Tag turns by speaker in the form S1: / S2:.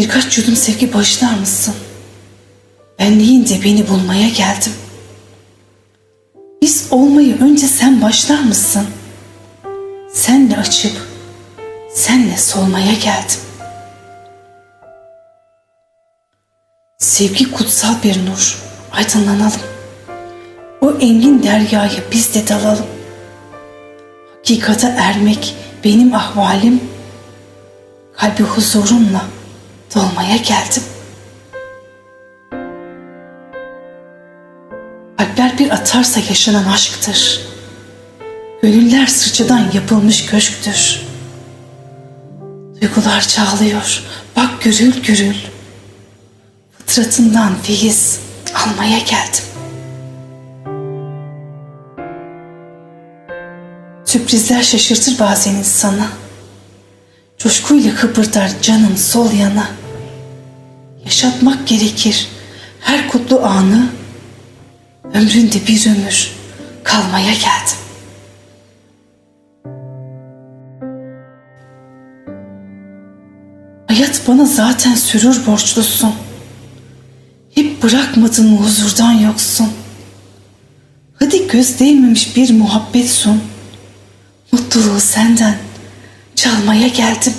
S1: Birkaç yudum sevgi bağışlar mısın? Ben deyince beni bulmaya geldim. Biz olmayı önce sen başlar mısın? Senle açıp, senle solmaya geldim. Sevgi kutsal bir nur, aydınlanalım. O engin deryaya biz de dalalım. Hakikate ermek benim ahvalim. Kalbi huzurunla dolmaya geldim. Kalpler bir atarsa yaşanan aşktır. Gönüller sırçadan yapılmış köşktür. Duygular çağlıyor, bak gürül gürül. Fıtratından feyiz almaya geldim. Sürprizler şaşırtır bazen insanı. Coşkuyla kıpırdar canım sol yana. Yaşatmak gerekir her kutlu anı. Ömründe bir ömür kalmaya geldim. Hayat bana zaten sürür borçlusun. Hep bırakmadın huzurdan yoksun. Hadi göz değmemiş bir muhabbet sun. Mutluluğu senden çalmaya geldim.